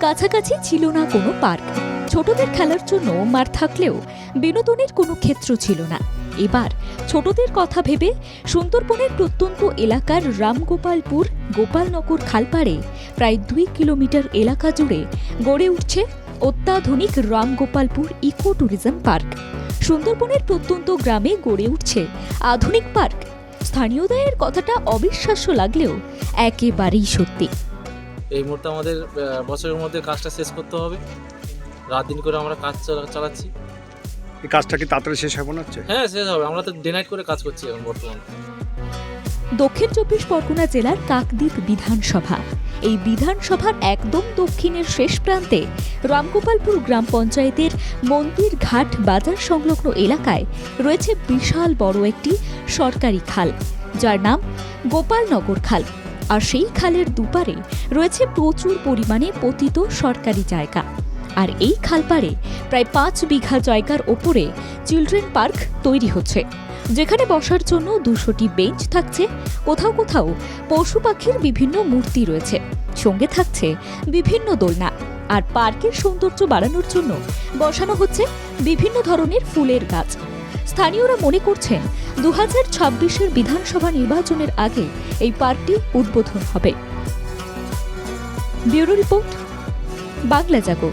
কাছাকাছি ছিল না কোনো পার্ক। ছোটদের খেলার জন্য মাঠ থাকলেও বিনোদনের কোনো ক্ষেত্র ছিল না। এবার ছোটদের কথা ভেবে সুন্দরবনের প্রত্যন্ত এলাকার রামগোপালপুর, গোপালনগর খালপাড়ে প্রায় দুই কিলোমিটার এলাকা জুড়ে গড়ে উঠছে অত্যাধুনিক রামগোপালপুর ইকো ট্যুরিজম পার্ক। সুন্দরবনের প্রত্যন্ত গ্রামে গড়ে উঠছে আধুনিক পার্ক। স্থানীয়দের কথাটা অবিশ্বাস্য লাগলেও একেবারেই সত্যি। এই মুহূর্তে আমাদের বছরের মধ্যে কাজটা শেষ করতে হবে। রাত দিন করে আমরা কাজ চালাচ্ছি। এই কাজটা কি তাড়াতাড়ি শেষ হবে মনে হচ্ছে? হ্যাঁ শেষ হবে। আমরা তো ডে নাইট করে কাজ করছি এখন বর্তমানে। দক্ষিণ চব্বিশ পরগনা জেলার কাকদ্বীপ বিধানসভা। এই বিধানসভার একদম দক্ষিণের শেষ প্রান্তে রামগোপালপুর গ্রাম পঞ্চায়েতের মন্দির ঘাট বাজার সংলগ্ন এলাকায় রয়েছে বিশাল বড় একটি সরকারি খাল যার নাম গোপালনগর খাল। আর সেই খালের দুপারে রয়েছে প্রচুর পরিমাণে পতিত সরকারি জায়গা। আর এই খালপাড়ে প্রায় পাঁচ বিঘা জায়গার ওপরে চিলড্রেন পার্ক তৈরি হচ্ছে, যেখানে বসার জন্য দুশোটি বেঞ্চ থাকছে, কোথাও কোথাও পশু পাখির বিভিন্ন মূর্তি রয়েছে, সঙ্গে থাকছে বিভিন্ন দোলনা। আর পার্কের সৌন্দর্য বাড়ানোর জন্য বসানো হচ্ছে বিভিন্ন ধরনের ফুলের গাছ। স্থানীয়রা মনে করছেন দু হাজার ছাব্বিশের বিধানসভা নির্বাচনের আগে এই পার্কটি উদ্বোধন হবে। Bureau report, Bangla Jago.